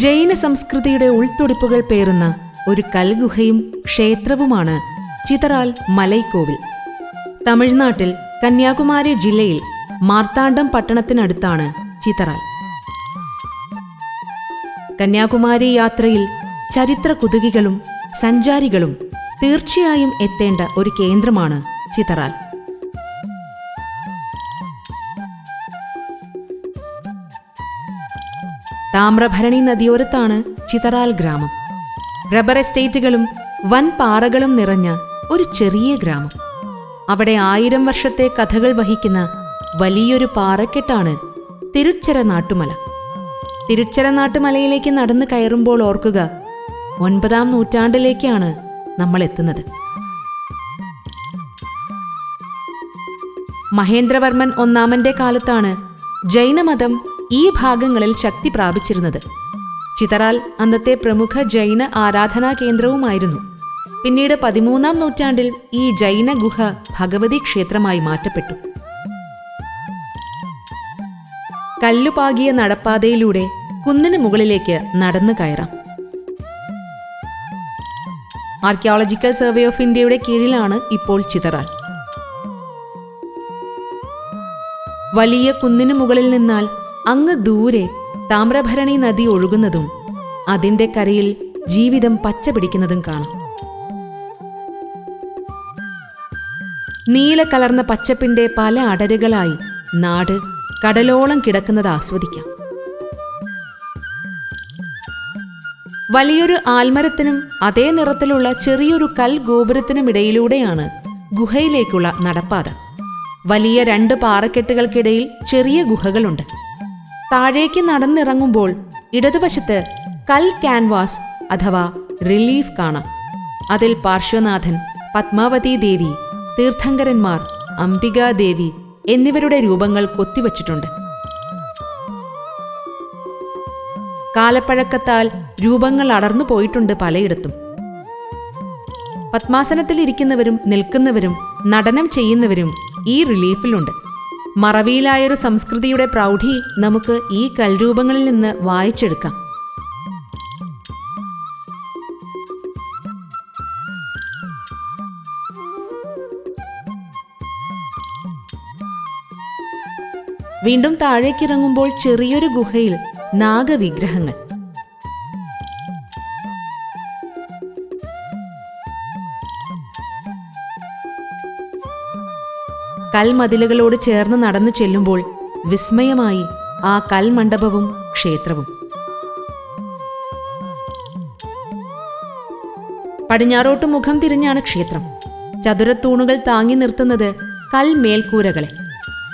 ജൈന സംസ്കൃതിയുടെ ഉൾത്തുടിപ്പുകൾ പേറുന്ന ഒരു കൽഗുഹയും ക്ഷേത്രവുമാണ് ചിതറാൽ മലൈക്കോവിൽ. തമിഴ്നാട്ടിൽ കന്യാകുമാരി ജില്ലയിൽ മാർത്താണ്ഡം പട്ടണത്തിനടുത്താണ് ചിതറാൽ. കന്യാകുമാരി യാത്രയിൽ ചരിത്ര കുതുകികളും സഞ്ചാരികളും തീർച്ചയായും എത്തേണ്ട ഒരു കേന്ദ്രമാണ് ചിതറാൽ. താമ്രഭരണി നദിയോരത്താണ് ചിതറാൽ ഗ്രാമം. റബ്ബർ എസ്റ്റേറ്റുകളും വൻ പാറകളും നിറഞ്ഞ ഒരു ചെറിയ ഗ്രാമം. അവിടെ ആയിരം വർഷത്തെ കഥകൾ വഹിക്കുന്ന വലിയൊരു പാറക്കെട്ടാണ് തിരുച്ചര നാട്ടുമല തിരുച്ചര നാട്ടുമലയിലേക്ക് നടന്നു കയറുമ്പോൾ ഓർക്കുക ഒൻപതാം നൂറ്റാണ്ടിലേക്കാണ് നമ്മൾ എത്തുന്നത് മഹേന്ദ്രവർമ്മൻ ഒന്നാമന്റെ കാലത്താണ് ജൈനമതം ഈ ഭാഗങ്ങളിൽ ശക്തി പ്രാപിച്ചിരുന്നത്. ചിതറാൽ അന്നത്തെ പ്രമുഖ ജൈന ആരാധനാ കേന്ദ്രവുമായിരുന്നു. പിന്നീട് പതിമൂന്നാം നൂറ്റാണ്ടിൽ ഈ ജൈന ഗുഹ ഭഗവതി ക്ഷേത്രമായി മാറ്റപ്പെട്ടു. കല്ലുപാകിയ നടപ്പാതയിലൂടെ കുന്നിന് മുകളിലേക്ക് നടന്നു കയറാം. ആർക്കിയോളജിക്കൽ സർവേ ഓഫ് ഇന്ത്യയുടെ കീഴിലാണ് ഇപ്പോൾ ചിതറാൽ. വലിയ കുന്നിന് മുകളിൽ നിന്നാൽ അങ്ങ് ദൂരെ താമ്രഭരണി നദി ഒഴുകുന്നതും അതിന്റെ കരയിൽ ജീവിതം പച്ച പിടിക്കുന്നതും കാണാം. നീല കലർന്ന പച്ചപ്പിന്റെ പല അടരുകളായി നാട് കടലോളം കിടക്കുന്നത് ആസ്വദിക്കാം. വലിയൊരു ആൽമരത്തിനും അതേ നിറത്തിലുള്ള ചെറിയൊരു കൽ ഗോപുരത്തിനുമിടയിലൂടെയാണ് ഗുഹയിലേക്കുള്ള നടപ്പാത. വലിയ രണ്ട് പാറക്കെട്ടുകൾക്കിടയിൽ ചെറിയ ഗുഹകളുണ്ട്. താഴേക്ക് നടന്നിറങ്ങുമ്പോൾ ഇടതുവശത്ത് കൽ ക്യാൻവാസ് അഥവാ റിലീഫ് കാണാം. അതിൽ പാർശ്വനാഥൻ പത്മാവതി ദേവി തീർത്ഥങ്കരന്മാർ അംബികാദേവി എന്നിവരുടെ രൂപങ്ങൾ കൊത്തിവച്ചിട്ടുണ്ട്. കാലപ്പഴക്കത്താൽ രൂപങ്ങൾ അടർന്നു പോയിട്ടുണ്ട് പലയിടത്തും. പത്മാസനത്തിലിരിക്കുന്നവരും നിൽക്കുന്നവരും നടനം ചെയ്യുന്നവരും ഈ റിലീഫിലുണ്ട്. മറവിയിലായൊരു സംസ്കൃതിയുടെ പ്രൗഢി നമുക്ക് ഈ കൽരൂപങ്ങളിൽ നിന്ന് വായിച്ചെടുക്കാം. വീണ്ടും താഴേക്കിറങ്ങുമ്പോൾ ചെറിയൊരു ഗുഹയിൽ നാഗവിഗ്രഹങ്ങൾ. കൽമതിലുകളോട് ചേർന്ന് നടന്നു ചെല്ലുമ്പോൾ വിസ്മയമായി ആ കൽമണ്ഡപവും ക്ഷേത്രവും. പടിഞ്ഞാറോട്ട് മുഖം തിരിഞ്ഞാണ് ക്ഷേത്രം. ചതുരത്തൂണുകൾ താങ്ങി നിർത്തുന്നത് കൽമേൽക്കൂരകളെ.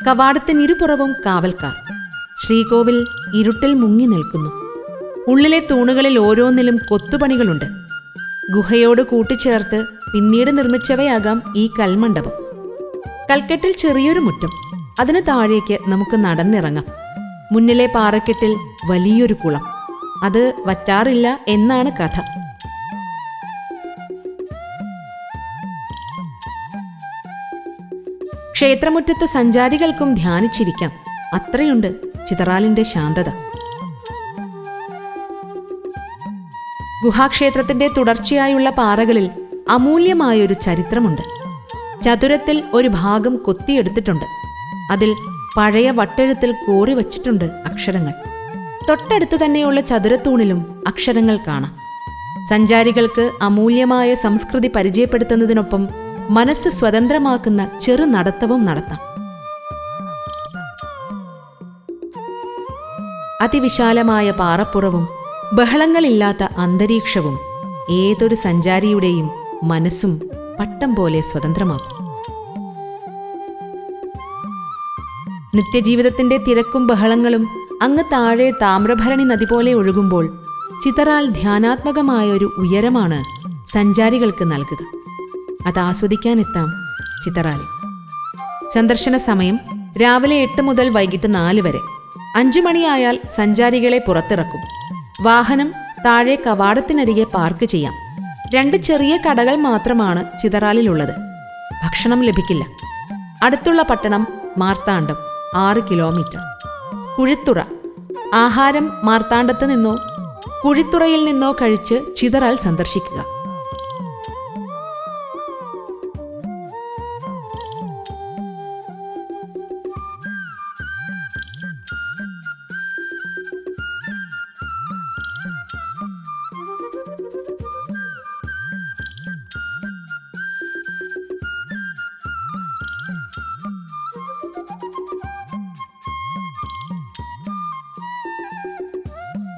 കവാടത്തിനിരുപുറവും കാവൽക്കാർ. ശ്രീകോവിൽ ഇരുട്ടിൽ മുങ്ങി നിൽക്കുന്നു. ഉള്ളിലെ തൂണുകളിൽ ഓരോന്നിലും കൊത്തുപണികളുണ്ട്. ഗുഹയോട് കൂട്ടിച്ചേർത്ത് പിന്നീട് നിർമ്മിച്ചവയാകാം ഈ കൽമണ്ഡപം. കൽക്കെട്ടിൽ ചെറിയൊരു മുറ്റം. അതിന് താഴേക്ക് നമുക്ക് നടന്നിറങ്ങാം. മുന്നിലെ പാറക്കെട്ടിൽ വലിയൊരു കുളം. അത് വറ്റാറില്ല എന്നാണ് കഥ. ക്ഷേത്രമുറ്റത്ത് സഞ്ചാരികൾക്കും ധ്യാനിച്ചിരിക്കാം. അത്രയുണ്ട് ചിതറാലിന്റെ ശാന്തത. ഗുഹാക്ഷേത്രത്തിന്റെ തുടർച്ചയായുള്ള പാറകളിൽ അമൂല്യമായൊരു ചരിത്രമുണ്ട്. ചതുരത്തിൽ ഒരു ഭാഗം കൊത്തിയെടുത്തിട്ടുണ്ട്. അതിൽ പഴയ വട്ടെഴുത്തിൽ കോറി വച്ചിട്ടുണ്ട് അക്ഷരങ്ങൾ. തൊട്ടടുത്ത് തന്നെയുള്ള ചതുരത്തൂണിലും അക്ഷരങ്ങൾ കാണാം. സഞ്ചാരികൾക്ക് അമൂല്യമായ സംസ്കൃതി പരിചയപ്പെടുത്തുന്നതിനൊപ്പം മനസ്സ് സ്വതന്ത്രമാക്കുന്ന ചെറു നടത്തവും നടത്താം. അതിവിശാലമായ പാറപ്പുറവും ബഹളങ്ങളില്ലാത്ത അന്തരീക്ഷവും ഏതൊരു സഞ്ചാരിയുടെയും മനസ്സും പട്ടം പോലെ സ്വതന്ത്രമാക്കും. നിത്യജീവിതത്തിന്റെ തിരക്കും ബഹളങ്ങളും അങ്ങ് താഴെ താമ്രഭരണി നദി പോലെ ഒഴുകുമ്പോൾ ചിതറാൽ ധ്യാനാത്മകമായ ഒരു ഉയരമാണ് സഞ്ചാരികൾക്ക് നൽകുക. അത് ആസ്വദിക്കാനെത്താം ചിതറാലിൽ സന്ദർശന സമയം രാവിലെ എട്ട് മുതൽ വൈകിട്ട് നാല് വരെ. അഞ്ചു മണിയായാൽ സഞ്ചാരികളെ പുറത്തിറക്കും. വാഹനം താഴെ കവാടത്തിനരികെ പാർക്ക് ചെയ്യാം. രണ്ട് ചെറിയ കടകൾ മാത്രമാണ് ചിതറാലിലുള്ളത്. ഭക്ഷണം ലഭിക്കില്ല. അടുത്തുള്ള പട്ടണം മാർത്താണ്ഡം ആറ് കിലോമീറ്റർ. കുഴിത്തുറ. ആഹാരം മാർത്താണ്ഡത്ത് നിന്നോ കുഴിത്തുറയിൽ നിന്നോ കഴിച്ച് ചിതറാൽ സന്ദർശിക്കുക.